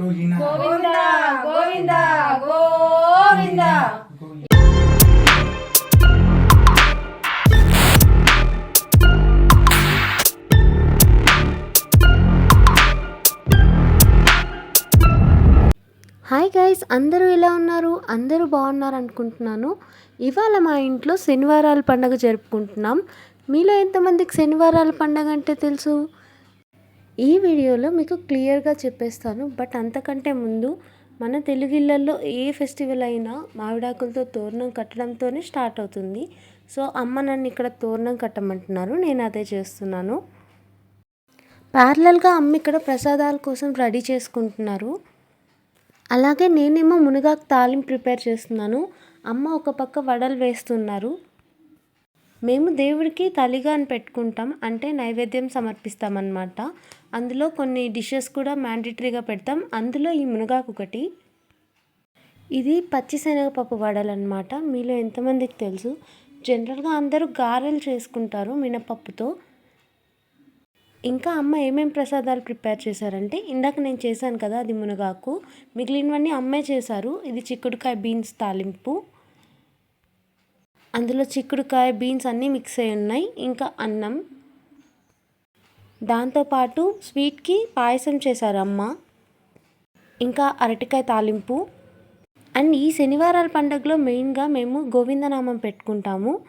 Govinda. Govinda Govinda Govinda. Hi guys అందరూ ఎలా ఉన్నారు? అందరూ బాగున్నారు అనుకుంటున్నాను. ఇవాళ మా ఇంట్లో శనివారాల పండగ జరుపుకుంటున్నాం. మీలో ఎంతమందికి శనివారాల పండగ అంటే తెలుసు? ఈ వీడియోలో మీకు క్లియర్గా చెప్పేస్తాను బట్ అంతకంటే ముందు మన తెలుగు ఏ ఫెస్టివల్ అయినా మామిడాకులతో తోరణం కట్టడంతోనే స్టార్ట్ అవుతుంది. సో అమ్మ నన్ను ఇక్కడ తోరణం కట్టమంటున్నారు నేను అదే చేస్తున్నాను. ప్యారలల్గా అమ్మ ఇక్కడ ప్రసాదాల కోసం రెడీ చేసుకుంటున్నారు. అలాగే నేనేమో మునగాకు తాలింపు ప్రిపేర్ చేస్తున్నాను. అమ్మ ఒక పక్క వడలు వేస్తున్నారు. మేము దేవుడికి తలిగా అని పెట్టుకుంటాం. అంటే నైవేద్యం సమర్పిస్తామన్నమాట. అందులో కొన్ని డిషెస్ కూడా మ్యాండేటరీగా పెడతాం. అందులో ఈ మునగాకు ఒకటి. ఇది పచ్చిశనగపప్పు వడలన్నమాట. మీలో ఎంతమందికి తెలుసు? జనరల్గా అందరూ గారెలు చేసుకుంటారు మినపప్పుతో. ఇంకా అమ్మ ఏమేం ప్రసాదాలు ప్రిపేర్ చేశారంటే ఇందాక నేను చేశాను కదా అది మునగాకు. మిగిలినవన్నీ అమ్మే చేశారు. ఇది చిక్కుడుకాయ బీన్స్ తాలింపు. అందులో చిక్కుడుకాయ బీన్స్ అన్నీ మిక్స్ అయి ఉన్నాయి. ఇంకా అన్నం. దాంతోపాటు స్వీట్కి పాయసం చేశారు అమ్మ. ఇంకా అరటికాయ తాలింపు. అండ్ ఈ శనివారాల పండుగలో మెయిన్గా మేము గోవిందనామం పెట్టుకుంటాము.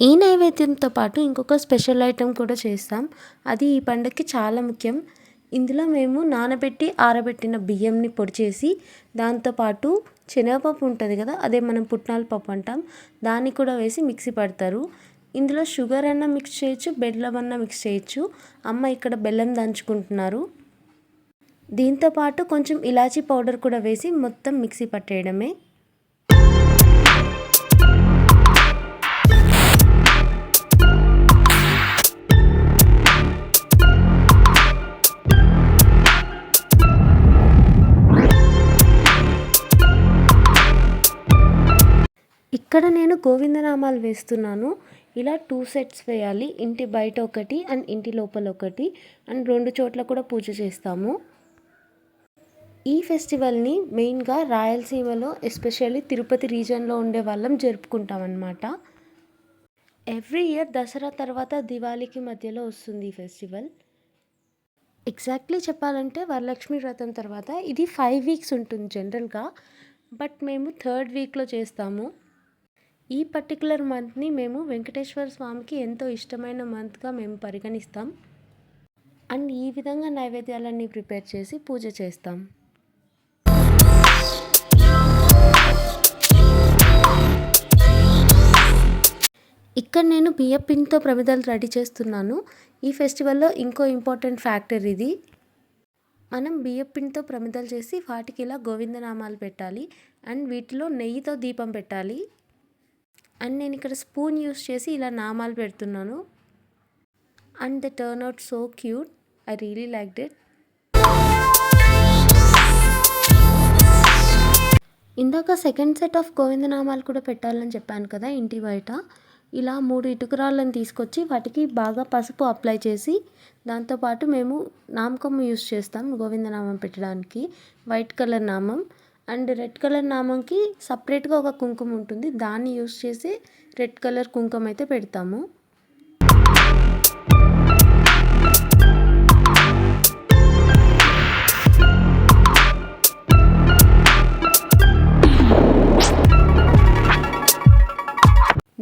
ఈ నైవేద్యంతో పాటు ఇంకొక స్పెషల్ ఐటెం కూడా చేస్తాం. అది ఈ పండుగకి చాలా ముఖ్యం. ఇందులో మేము నానబెట్టి ఆరబెట్టిన బియ్యంని పొడి చేసి దాంతోపాటు శనగపప్పు ఉంటుంది కదా అదే మనం పుట్నాల పప్పు అంటాం. దాన్ని కూడా వేసి మిక్సీ పడతారు. ఇందులో షుగర్ అన్న మిక్స్ చేయొచ్చు బెల్లం అన్న మిక్స్ చేయొచ్చు. అమ్మ ఇక్కడ బెల్లం దంచుకుంటున్నారు. దీంతోపాటు కొంచెం ఇలాచీ పౌడర్ కూడా వేసి మొత్తం మిక్సీ పట్టేయడమే. గోవిందనామాలు వేస్తున్నాను. ఇలా టూ సెట్స్ వేయాలి. ఇంటి బయట ఒకటి అండ్ ఇంటి లోపల ఒకటి అండ్ రెండు చోట్ల కూడా పూజ చేస్తాము. ఈ ఫెస్టివల్ని మెయిన్గా రాయలసీమలో ఎస్పెషల్లీ తిరుపతి రీజన్లో ఉండే వాళ్ళం జరుపుకుంటాం అన్నమాట ఎవ్రీ ఇయర్ దసరా తర్వాత దివాళీకి మధ్యలో వస్తుంది ఈ ఫెస్టివల్ ఎగ్జాక్ట్లీ చెప్పాలంటే వరలక్ష్మి వ్రతం తర్వాత ఇది ఫైవ్ వీక్స్ ఉంటుంది జనరల్గా బట్ మేము థర్డ్ వీక్లో చేస్తాము. ఈ పర్టికులర్ మంత్ని మేము వెంకటేశ్వర స్వామికి ఎంతో ఇష్టమైన మంత్గా మేము పరిగణిస్తాం. అండ్ ఈ విధంగా నైవేద్యాలన్నీ ప్రిపేర్ చేసి పూజ చేస్తాం. ఇక్కడ నేను బియ్య పిండితో ప్రమిదలు రెడీ చేస్తున్నాను. ఈ ఫెస్టివల్లో ఇంకో ఇంపార్టెంట్ ఫ్యాక్టర్ ఇది. మనం బియ్య పిండితో ప్రమిదలు చేసి వాటికి ఇలా గోవిందనామాలు పెట్టాలి. అండ్ వీటిలో నెయ్యితో దీపం పెట్టాలి. అండ్ నేను ఇక్కడ స్పూన్ యూస్ చేసి ఇలా నామాలు పెడుతున్నాను. And the turn out so cute. I really liked it ఇందాక సెకండ్ సెట్ ఆఫ్ గోవిందనామాలు కూడా పెట్టాలని చెప్పాను కదా ఇంటి బయట. ఇలా మూడు ఇటుకరాళ్ళని తీసుకొచ్చి వాటికి బాగా పసుపు అప్లై చేసి దాంతోపాటు మేము నామకం యూస్ చేస్తాం గోవిందనామం పెట్టడానికి. వైట్ కలర్ నామం. అండ్ రెడ్ కలర్ నామంకి సపరేట్గా ఒక కుంకుమ ఉంటుంది. దాన్ని యూస్ చేసి రెడ్ కలర్ కుంకుమ అయితే పెడతాము.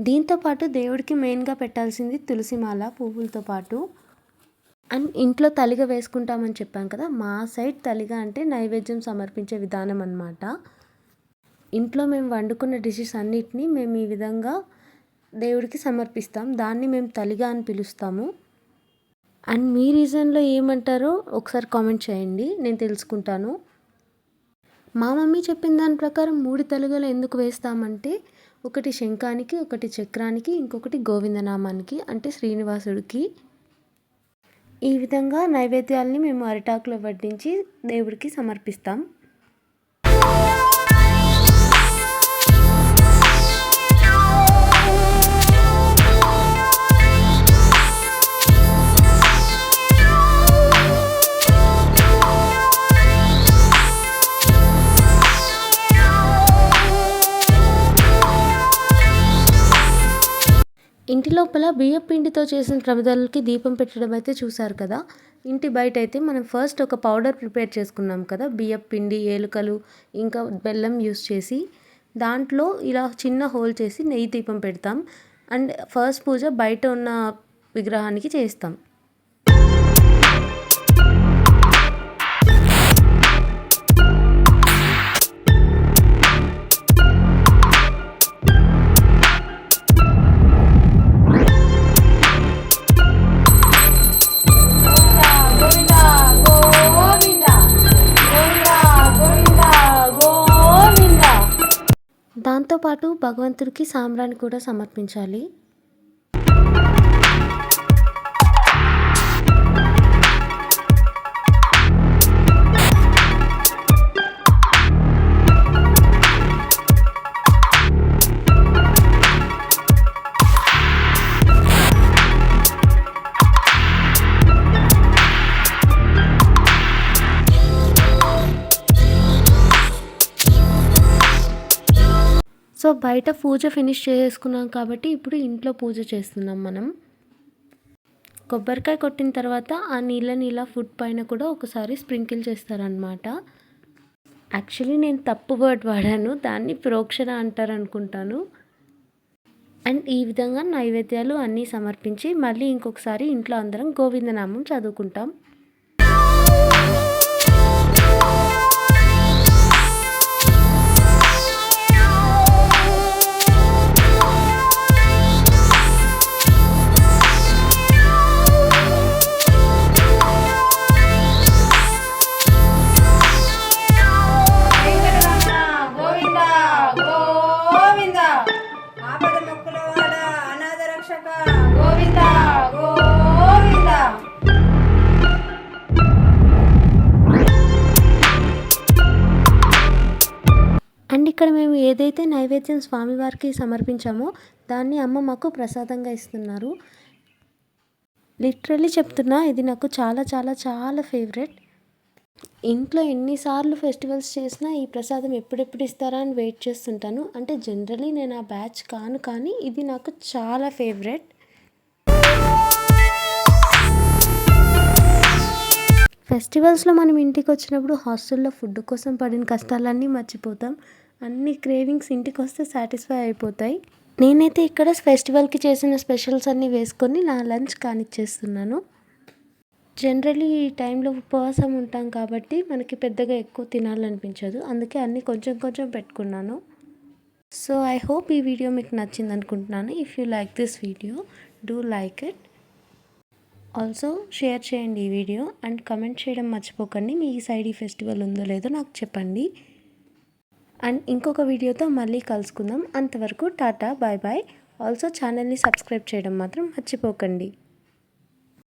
దీంతో పాటు దేవుడికి మెయిన్గా పెట్టాల్సింది తులసిమాల పువ్వులతో పాటు. అండ్ ఇంట్లో తలిగ వేసుకుంటామని చెప్పాం కదా మా సైడ్ తలిగ అంటే నైవేద్యం సమర్పించే విధానం అన్నమాట. ఇంట్లో మేము వండుకున్న డిషెస్ అన్నిటినీ మేము ఈ విధంగా దేవుడికి సమర్పిస్తాం. దాన్ని మేము తలిగా అని పిలుస్తాము. అండ్ మీ రీజన్లో ఏమంటారో ఒకసారి కామెంట్ చేయండి నేను తెలుసుకుంటాను. మా మమ్మీ చెప్పిన దాని ప్రకారం మూడు తలుగలు ఎందుకు వేస్తామంటే ఒకటి శంఖానికి ఒకటి చక్రానికి ఇంకొకటి గోవిందనామానికి అంటే శ్రీనివాసుడికి ఈ విధంగా నైవేద్యాలని మేము అరిటాకులో వడ్డించి దేవుడికి సమర్పిస్తాం. ఇంటి లోపల బియ్యం పిండితో చేసిన ప్రమిదలకి దీపం పెట్టడం అయితే చూసారు కదా. ఇంటి బయట అయితే మనం ఫస్ట్ ఒక పౌడర్ ప్రిపేర్ చేసుకున్నాం కదా. బియ్యం పిండి ఏలుకలు ఇంకా బెల్లం యూస్ చేసి దాంట్లో ఇలా చిన్న హోల్ చేసి నెయ్యి దీపం పెడతాం. అండ్ ఫస్ట్ పూజ బయట ఉన్న విగ్రహానికి చేస్తాం. దాంతోపాటు భగవంతుడికి సాంబ్రాణి కూడా సమర్పించాలి. సో బయట పూజ ఫినిష్ చేసుకున్నాం కాబట్టి ఇప్పుడు ఇంట్లో పూజ చేస్తున్నాం మనం. కొబ్బరికాయ కొట్టిన తర్వాత ఆ నీళ్ళని ఇలా ఫుడ్ పైన కూడా ఒకసారి స్ప్రింకిల్ చేస్తారనమాట యాక్చువల్లీ నేను తప్పు వర్డ్ వాడాను దాన్ని ప్రోక్షణ అంటారు అనుకుంటాను అండ్ ఈ విధంగా నైవేద్యాలు అన్నీ సమర్పించి మళ్ళీ ఇంకొకసారి ఇంట్లో అందరం గోవిందనామం చదువుకుంటాం. రక్షక. గోవింద గోవింద. అండ్ ఇక్కడ మేము ఏదైతే నైవేద్యం స్వామివారికి సమర్పించామో దాన్ని అమ్మ మాకు ప్రసాదంగా ఇస్తున్నారు. లిటరల్లీ చెప్తున్నా ఇది నాకు చాలా చాలా చాలా ఫేవరెట్. ఇంట్లో ఎన్నిసార్లు ఫెస్టివల్స్ చేసినా ఈ ప్రసాదం ఎప్పుడెప్పుడు ఇస్తారా అని వెయిట్ చేస్తుంటాను. అంటే జనరలీ నేను ఆ బ్యాచ్ కాను కానీ ఇది నాకు చాలా ఫేవరెట్. ఫెస్టివల్స్లో మనం ఇంటికి వచ్చినప్పుడు హాస్టల్లో ఫుడ్ కోసం పడిన కష్టాలన్నీ మర్చిపోతాం. అన్ని క్రేవింగ్స్ ఇంటికి వస్తే సాటిస్ఫై అయిపోతాయి. నేనైతే ఇక్కడ ఫెస్టివల్కి చేసిన స్పెషల్స్ అన్నీ వేసుకొని నా లంచ్ కానిచ్చేస్తున్నాను. జనరలీ ఈ టైంలో ఉపవాసం ఉంటాం కాబట్టి మనకి పెద్దగా ఎక్కువ తినాలనిపించదు. అందుకే అన్నీ కొంచెం కొంచెం పెట్టుకున్నాను. సో ఐ హోప్ ఈ వీడియో మీకు నచ్చింది అనుకుంటున్నాను if you like this video do like it also share చేయండి ఈ వీడియో అండ్ కమెంట్ చేయడం మర్చిపోకండి. మీ సైడ్ ఈ ఫెస్టివల్ ఉందో లేదో నాకు చెప్పండి. అండ్ ఇంకొక వీడియోతో మళ్ళీ కలుసుకుందాం. అంతవరకు టాటా బాయ్ బాయ్. ఆల్సో ఛానల్ని సబ్స్క్రైబ్ చేయడం మాత్రం మర్చిపోకండి.